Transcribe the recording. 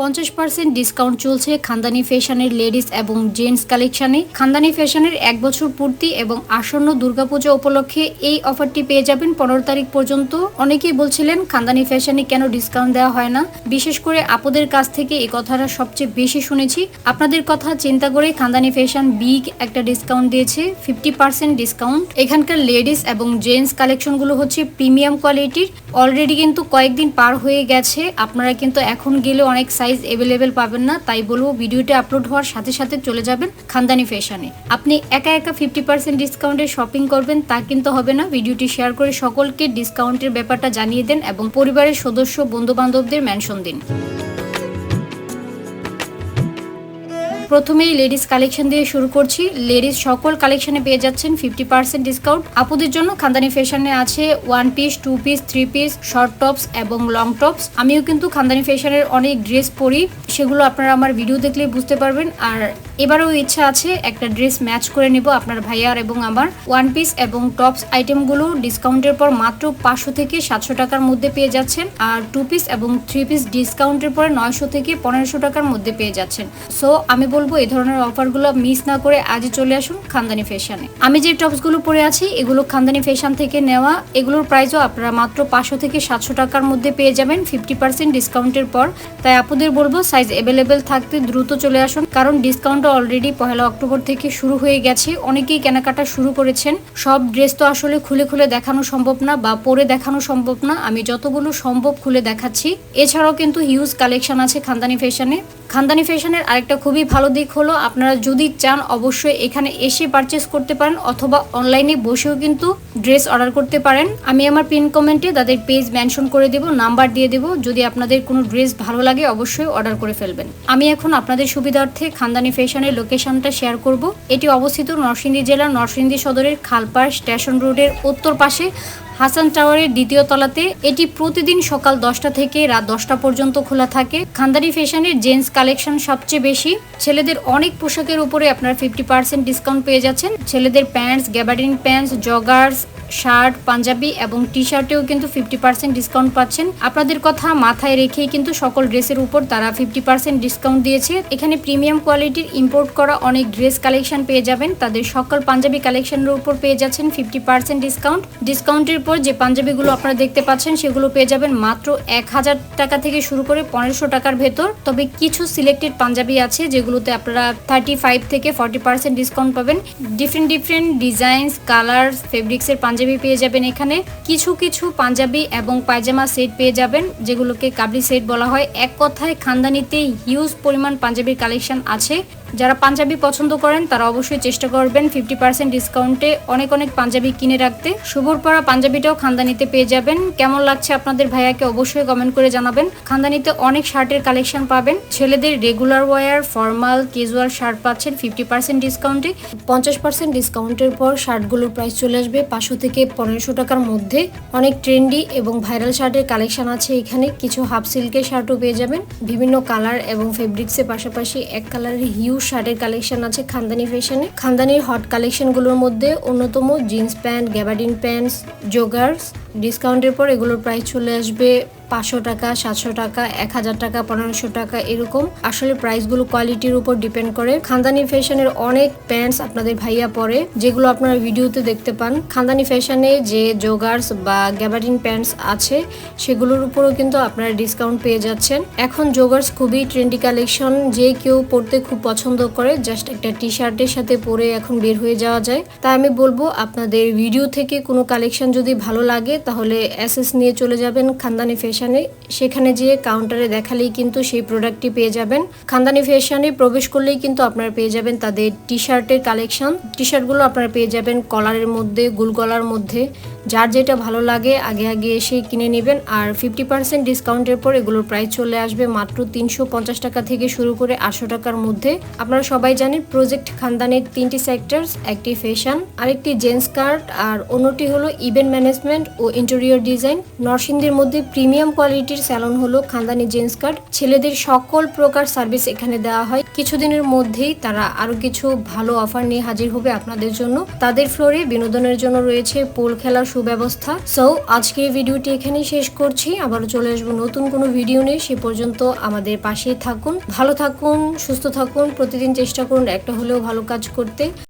পঞ্চাশ percent discount চলছে খানদানি ফ্যাশনের লেডিস এবং জেন্টস কালেকশনে। খানদানি ফ্যাশনের এক বছর পূর্তি এবং আসন্ন দুর্গাপূজা উপলক্ষে এই অফারটি পেয়ে যাবেন পনেরো তারিখ পর্যন্ত। অনেকেই বলছিলেন, খানদানি ফ্যাশনে কেন ডিসকাউন্ট দেওয়া হয় না? বিশেষ করে আপুদের কাছ থেকে এই কথাটা সবচেয়ে বেশি শুনেছি। আপনাদের কথা চিন্তা করে খানদানি ফ্যাশন বিগ একটা ডিসকাউন্ট দিয়েছে, ফিফটি পার্সেন্ট ডিসকাউন্ট। এখানকার লেডিস এবং জেন্টস কালেকশনগুলো হচ্ছে প্রিমিয়াম কোয়ালিটির। অলরেডি কিন্তু কয়েকদিন পার হয়ে গেছে। আপনারা কিন্তু এখন গেলে অনেক সাইজ অ্যাভেলেবেল পাবেন না, তাই বলব ভিডিওটি আপলোড হওয়ার সাথে সাথে চলে যাবেন খানদানি ফ্যাশনে আপনি একা একা ফিফটি পার্সেন্ট ডিসকাউন্টে শপিং করবেন, তা কিন্তু হবে না। ভিডিওটি শেয়ার করে সকলকে ডিসকাউন্টের ব্যাপারটা জানিয়ে দেন এবং পরিবারের সদস্য বন্ধু বান্ধবদের মেনশন দিন। প্রথমেই লেডিস কালেকশন দিয়ে শুরু করছি। লেডিস সকল কালেকশনে পেয়ে যাচ্ছেন ফিফটি পার্সেন্ট ডিসকাউন্ট আপুদের জন্য খান্দানি ফ্যাশনে আছে one piece two piece three piece short tops এবং লং টপস আমিও কিন্তু খান্দানি ফ্যাশনের অনেক ড্রেস পরি। সেগুলো আপনারা আমার ভিডিও দেখলে বুঝতে পারবেন। আর এবারেও ইচ্ছা আছে একটা ড্রেস ম্যাচ করে নেব আপনার ভাইয়ার এবং আমার ওয়ান পিস এবং টপস আইটেমগুলো ডিসকাউন্টের পর মাত্র পাঁচশো থেকে সাতশো টাকার মধ্যে পেয়ে যাচ্ছেন। আর টু পিস এবং থ্রি পিস ডিসকাউন্টের পরে নয়শো থেকে পনেরোশো টাকার মধ্যে পেয়ে যাচ্ছেন। সো আমি বলব এই ধরনের অফারগুলো মিস না করে আজই চলে আসুন খানদানি ফ্যাশনে আমি যে টপসগুলো পরে আছি, এগুলো খানদানি ফ্যাশন থেকে নেওয়া। এগুলোর প্রাইসও আপনারা মাত্র পাঁচশো থেকে সাতশো টাকার মধ্যে পেয়ে যাবেন ফিফটি পার্সেন্ট ডিসকাউন্টের পর। তাই আপুদের বলব সাইজ অ্যাভেলেবেল থাকতে দ্রুত চলে আসুন। কারণ ডিসকাউন্টটা অলরেডি পহেলা অক্টোবর থেকে শুরু হয়ে গেছে। অনেকেই কেনাকাটা শুরু করেছেন। সব ড্রেস তো আসলে খুলে খুলে দেখানো সম্ভব না বা পরে দেখানো সম্ভব না। আমি যতগুলো সম্ভব খুলে দেখাচ্ছি। এছাড়াও কিন্তু হিউজ কালেকশন আছে খানদানি ফ্যাশনে খানদানি ফ্যাশনের আরেকটা খুবই ভালো দিক হলো, আপনারা যদি চান অবশ্যই এখানে এসে পারচেস করতে পারেন অথবা অনলাইনে বসেও কিন্তু ড্রেস অর্ডার করতে পারেন। আমি আমার পিন কমেন্টে তাদের পেজ মেনশন করে দেব নাম্বার দিয়ে দেব। যদি আপনাদের কোনো ড্রেস ভালো লাগে অবশ্যই অর্ডার করে ফেলবেন। আমি এখন আপনাদের সুবিধার্থে খানদানি ফ্যাশনের লোকেশনটা শেয়ার করব। এটি অবস্থিত নরসিংদী জেলার নরসিংদী সদরের খালপাড় স্টেশন রোডের উত্তর পাশে হাসান টাওয়ারের দ্বিতীয় তলাতে। এটি প্রতিদিন সকাল দশটা থেকে রাত দশটা পর্যন্ত খোলা থাকে। খানদানি ফ্যাশনের জেন্টস কালেকশন সবচেয়ে বেশি। ছেলেদের অনেক পোশাকের উপরে আপনার ফিফটি পার্সেন্ট ডিসকাউন্ট পেয়ে যাচ্ছেন। ছেলেদের প্যান্টস গ্যাবারিং প্যান্টস জগার্স শার্ট, পাঞ্জাবি এবং টি শার্টেও কিন্তু ফিফটি পার্সেন্ট ডিসকাউন্ট পাচ্ছেন। আপনাদের কথা মাথায় রেখেই কিন্তু সকল ড্রেসের উপর তারা ফিফটি পার্সেন্ট ডিসকাউন্ট দিয়েছে। এখানে প্রিমিয়াম কোয়ালিটির ইম্পোর্ট করা অনেক ড্রেস কালেকশন পেয়ে যাবেন। তাদের সকল পাঞ্জাবি কালেকশনের উপর পেয়ে যাচ্ছেন ফিফটি পার্সেন্ট ডিসকাউন্ট ডিসকাউন্টের পর যে পাঞ্জাবিগুলো আপনারা দেখতে পাচ্ছেন, সেগুলো পেয়ে যাবেন মাত্র এক হাজার টাকা থেকে শুরু করে পনেরোশো টাকার ভেতর। তবে কিছু সিলেক্টেড পাঞ্জাবি আছে যেগুলোতে আপনারা থার্টি ফাইভ থেকে ফর্টি পার্সেন্ট ডিসকাউন্ট পাবেন। ডিফারেন্ট ডিফারেন্ট ডিজাইনস কালার ফেব্রিক্সের পাঞ্জাবি পেয়ে যাবেন এখানে। কিছু কিছু পাঞ্জাবি এবং পায়জামা সেট পেয়ে যাবেন, যেগুলোকে কাবলি সেট বলা হয়। এক কথায় খানদানিতে হিউজ পরিমাণ পাঞ্জাবির কালেকশন আছে। যারা পাঞ্জাবি পছন্দ করেন, তারা অবশ্যই চেষ্টা করবেন ফিফটি পার্সেন্ট ডিসকাউন্টে অনেক অনেক পাঞ্জাবি কিনে রাখতে। শুভর পরা পাঞ্জাবিটাও খানদানিতে পেয়ে যাবেন। কেমন লাগছে আপনাদের ভাইয়াকে অবশ্যই কমেন্ট করে জানাবেন। খানদানিতে অনেক শার্টের কালেকশন পাবেন। ছেলেদের regular wear formal casual shirt পাচ্ছেন ফিফটি পার্সেন্ট ডিসকাউন্টে পঞ্চাশ পার্সেন্ট ডিসকাউন্টের পর শার্টগুলোর প্রাইস চলে আসবে পাঁচশো থেকে পনেরোশো টাকার মধ্যে। অনেক ট্রেন্ডি এবং ভাইরাল শার্টের কালেকশন আছে এখানে। কিছু হাফ সিল্কের শার্টও পেয়ে যাবেন। বিভিন্ন কালার এবং ফেব্রিক্সের পাশাপাশি এক কালারের হিউজ শার্টের কালেকশন আছে খানদানি ফ্যাশনে খানদানির হট কালেকশনগুলোর মধ্যে অন্যতম jeans pants gabardine pants joggers ডিসকাউন্টের পর এগুলোর প্রাইস চলে আসবে পাঁচশো টাকা, সাতশো টাকা, এক হাজার টাকা, পনেরোশো টাকা এরকম। আসলে প্রাইসগুলো কোয়ালিটির উপর ডিপেন্ড করে। খানদানি ফ্যাশনের অনেক প্যান্টস আপনাদের ভাইয়া পরে, যেগুলো আপনারা ভিডিওতে দেখতে পান। খানদানি ফ্যাশনে যে জোগার্স বা গ্যাবারিন প্যান্টস আছে, সেগুলোর উপরও কিন্তু আপনারা ডিসকাউন্ট পেয়ে যাচ্ছেন। এখন জোগার্স খুবই ট্রেন্ডি কালেকশন যে কেউ পরতে খুব পছন্দ করে জাস্ট একটা টি শার্টের সাথে পরে এখন বের হয়ে যাওয়া যায়। তাই আমি বলব, আপনাদের ভিডিও থেকে কোনো কালেকশন যদি ভালো লাগে, তাহলে অ্যাসেস নিয়ে চলে যাবেন খানদানি ফ্যাশনে সেখানে যেয়ে কাউন্টারে দেখালেই কিন্তু সেই প্রোডাক্টটি পেয়ে যাবেন। খান্দানি ফ্যাশনে প্রবেশ করলেই কিন্তু আপনারা পেয়ে যাবেন তাদের টি শার্টের কালেকশন টি শার্টগুলো আপনারা পেয়ে যাবেন কলারের মধ্যে, গুলগলার মধ্যে। যার যেটা ভালো লাগে, আগে আগে এসে কিনে নেবেন। আর ফিফটি পার্সেন্ট ডিসকাউন্টের পর এগুলোর প্রাইস চলে আসবে মাত্র তিনশো পঞ্চাশ টাকা থেকে শুরু করে আটশো টাকার মধ্যে। আপনারা সবাই জানেন প্রজেক্ট খানদানের তিনটি সেক্টরস একটি ফ্যাশন আরেকটি জেন্টস কার্ট আর অন্যটি হলো ইভেন্ট ম্যানেজমেন্ট ও ইন্টেরিয়র ডিজাইন নরসিংদীর মধ্যে প্রিমিয়াম কোয়ালিটির স্যালন হলো খানদানি জেন্টস কার্ট ছেলেদের সকল প্রকার সার্ভিস এখানে দেওয়া হয়। কিছুদিনের মধ্যেই তারা আরও কিছু ভালো অফার নিয়ে হাজির হবে আপনাদের জন্য। তাদের ফ্লোরে বিনোদনের জন্য রয়েছে পোল খেলার সুব্যবস্থা। সো আজকে ভিডিওটি এখানেই শেষ করছি। আবারও চলে আসব নতুন কোনো ভিডিও নিয়ে। সে পর্যন্ত আমাদের পাশেই থাকুন। ভালো থাকুন, সুস্থ থাকুন। প্রতিদিন চেষ্টা করুন একটা হলেও ভালো কাজ করতে।